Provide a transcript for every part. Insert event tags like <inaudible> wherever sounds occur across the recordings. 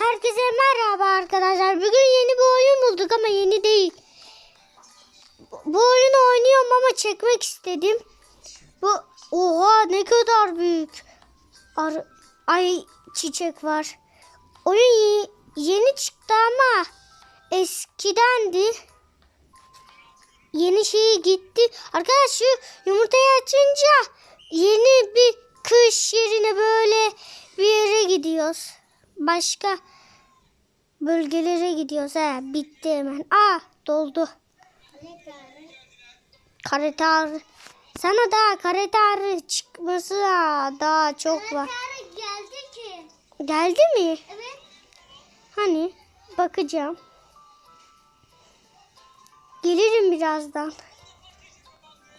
Herkese merhaba arkadaşlar. Bugün yeni bir oyun bulduk ama yeni değil. Bu- oyunu oynuyorum ama çekmek istedim. Bu oha ne kadar büyük. Ar ay çiçek var. Oyun ye- yeni çıktı ama eskidendi. Yeni şeyi gitti. Arkadaş şu yumurtayı açınca yeni bir kış yerine böyle bir yere gidiyoruz. Başka bölgelere gidiyoruz. He, bitti hemen. Aa doldu. Karetar. Sana daha karetar çıkması da daha çok var. geldi ki. Geldi mi? Evet. Hani bakacağım. Gelirim birazdan.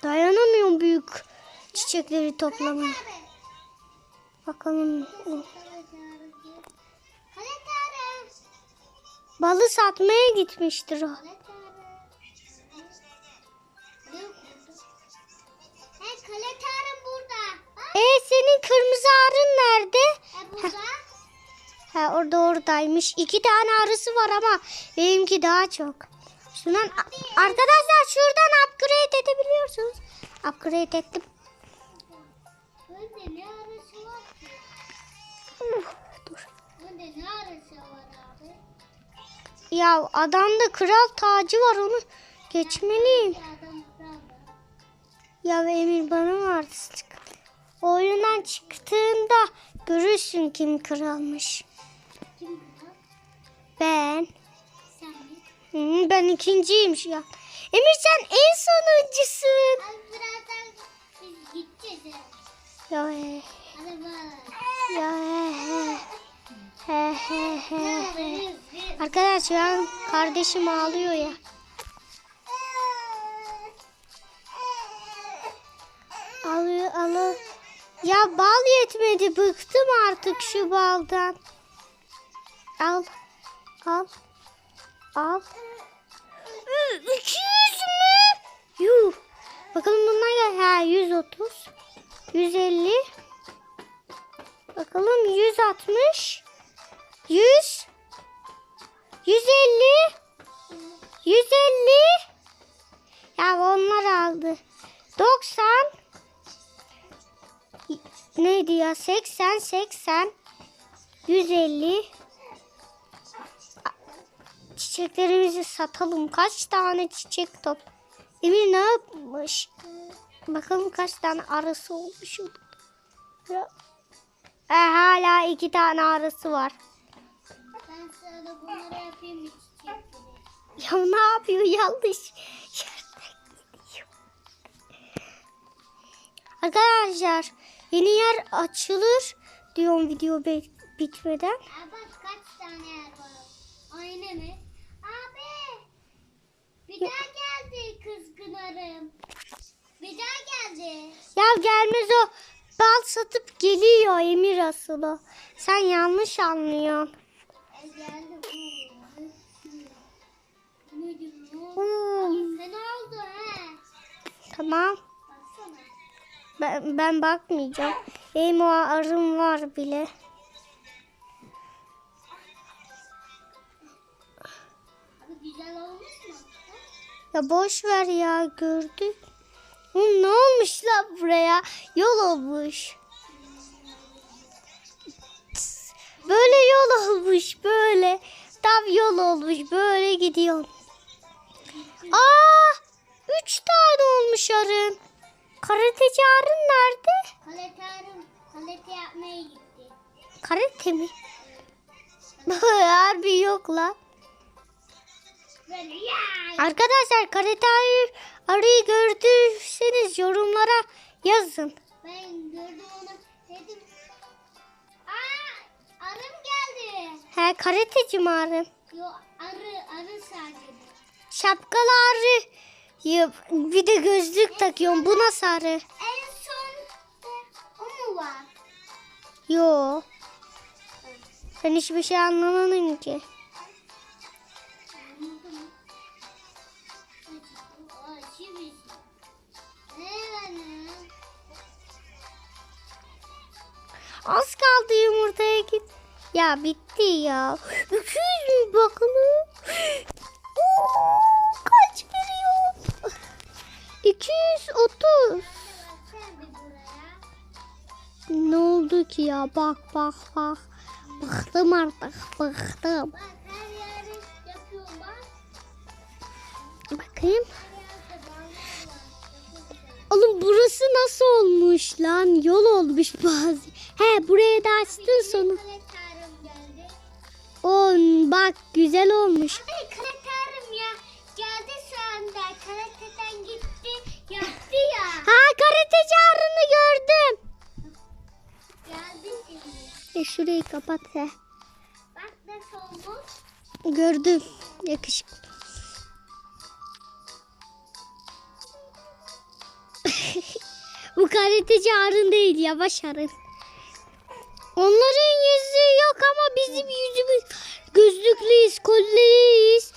Dayanamıyorum büyük çiçekleri toplamaya. Bakalım. Balı satmaya gitmiştir o. Kale tarım. Hey kale tarım burada. Bak. E senin kırmızı arın nerede? E burada. Ha orada oradaymış. İki tane arısı var ama benimki daha çok. Şundan arkadaşlar şuradan upgrade edebiliyorsunuz. Upgrade ettim. Bunda ne arası var ki? Dur. Bunda ne abi? Ya adamda kral tacı var onu geçmeliyim. Ya Emir bana mı artistik? O oyundan çıktığında görürsün kim kralmış. Kim? Ben. Sen mi? Ben ikinciyim şu an. Emir sen en sonuncusun. Şu an kardeşim ağlıyor ya. Ağlıyor ağlıyor. Ya bal yetmedi bıktım artık şu baldan. Al. Al. Al. Ü, 200 mü? Yuh. Bakalım bunlar ya. Ha 130. 150. Bakalım 160. 150. Ya onlar aldı. 90. Neydi ya? 80, 80. 150. Çiçeklerimizi satalım. Kaç tane çiçek top? Emir ne yapmış? Bakalım kaç tane arısı olmuş. E, hala iki tane arısı var. Ben sana bunları yapayım çiçekleri? Ya ne yapıyor yanlış. Arkadaşlar yeni yer açılır diyorum video bitmeden. Aa, bak kaç tane yer var. Aynı mı? Abi. Bir daha geldi kızgın arım. Bir daha geldi. Ya gelmez o bal satıp geliyor Emir asılı. Sen yanlış anlıyorsun. E, geldi. Ne? Hmm, Sen oldu he. tamam Baksana. ben, ben bakmayacağım. Benim o arım var bile. Abi güzel olmuş mu? Ya boş ver ya gördük. Hı, ne olmuş lan buraya? Yol olmuş. Böyle yol olmuş böyle. Tam yol olmuş böyle gidiyor. Aa! Üç tane olmuş arın. Karateci arın nerede? Kalete arım. Kalete yapmaya gitti. Karate mi? <laughs> Harbi yok lan. Arkadaşlar karate arıyı, arıyı gördüyseniz yorumlara yazın. Ben gördüm onu dedim. Aa arım geldi. He karateci mi arı? Yo arı arı sadece. Şapkalı arı. Ya, bir de gözlük takıyorum. Bu nasıl arı? En son o mu var? Yo. Ben hiçbir şey anlamadım ki. Az kaldı yumurtaya git. Ya bitti ya. 200 mü bakalım? Kaç veriyor? 230. Sen bir buraya. Ne oldu ki ya? Bak bak bak. Bıktım artık bıktım. Bakayım. Oğlum burası nasıl olmuş lan? Yol olmuş bazı. He buraya da açtın geldi. On bak güzel olmuş. Şurayı kapat he. Bak nasıl olmuş. Gördüm. Yakışıklı. <laughs> Bu karateci arın değil yavaş arın. Onların yüzü yok ama bizim yüzümüz gözlüklüyüz, kolleriyiz.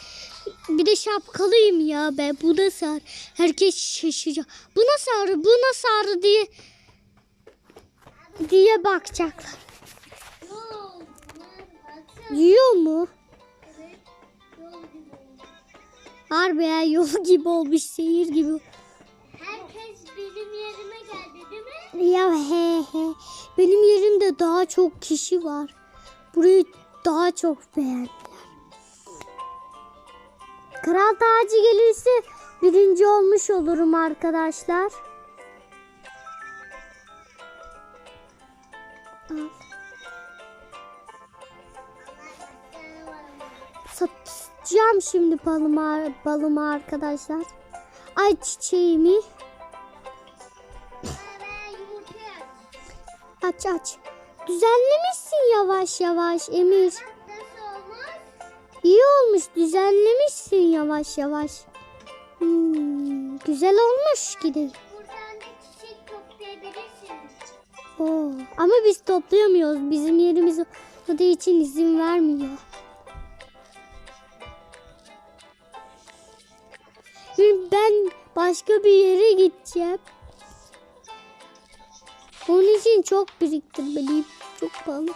Bir de şapkalıyım ya ben. Bu nasıl arı? Herkes şaşıracak. Bu nasıl arı? Bu nasıl arı diye diye bakacaklar. Yiyor mu? Evet. Harbi ya yol gibi olmuş, şehir gibi. Herkes benim yerime geldi değil mi? Ya he he. Benim yerimde daha çok kişi var. Burayı daha çok beğendiler. Kral tacı gelirse birinci olmuş olurum arkadaşlar. Al. Satacağım şimdi balımı, balımı arkadaşlar. Ay çiçeğimi. Aç aç. Düzenlemişsin yavaş yavaş Emir. İyi olmuş düzenlemişsin yavaş yavaş. Hmm, güzel olmuş toplayabilirsiniz. Oo, ama biz toplayamıyoruz. Bizim yerimiz olduğu için izin vermiyor. Şimdi Ben başka bir yere gideceğim. Onun için çok biriktirmeliyim. Çok pahalı.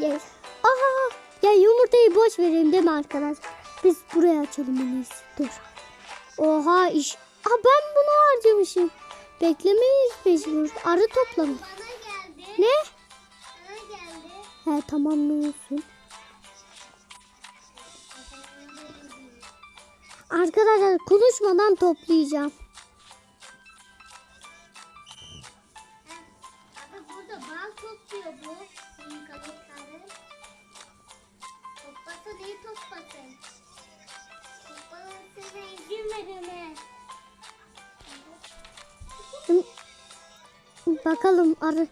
Gel. Aha! Ya yumurtayı boş vereyim değil mi arkadaşlar? Biz buraya açalım en iyisi. Dur. Oha iş. Aa ben bunu harcamışım. Beklemeyiz mecbur. Arı geldi. Ne? Bana geldi. He tamam ne olsun. Arkadaşlar konuşmadan toplayacağım. Abi burada bal topluyor bu. Toplasın. İzin verin he. Bakalım arı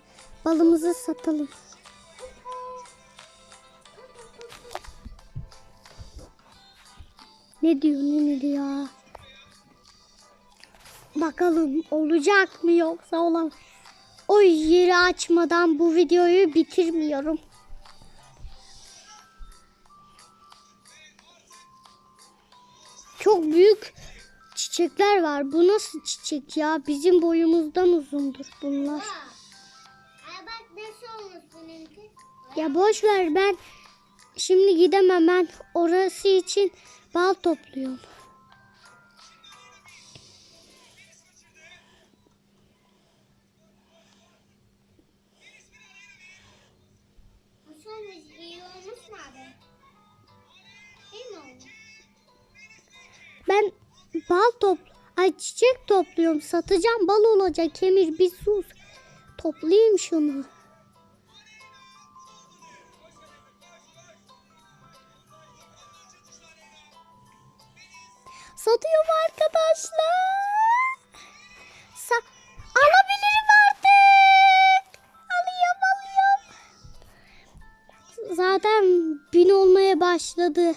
balımızı satalım. Ne diyor ne diyor ya? Bakalım olacak mı yoksa olan. O yeri açmadan bu videoyu bitirmiyorum. Çok büyük çiçekler var. Bu nasıl çiçek ya? Bizim boyumuzdan uzundur bunlar. Aa. Ay bak nasıl olmuş benimki. Ya boş ver ben şimdi gidemem ben orası için bal topluyorum. Ben bal top ay çiçek topluyorum satacağım bal olacak Emir bir sus. Toplayayım şunu. Satıyorum arkadaşlar. Sa alabilirim artık. Alıyorum alıyorum. Zaten bin olmaya başladı.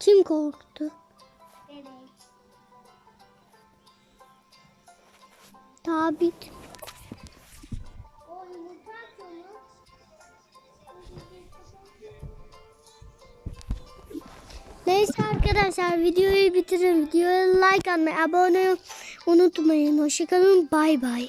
Kim korktu? Evet. Tabii. Arkadaşlar videoyu bitirin. Videoya like atmayı, abone unutmayın. Hoşçakalın. Bay bay.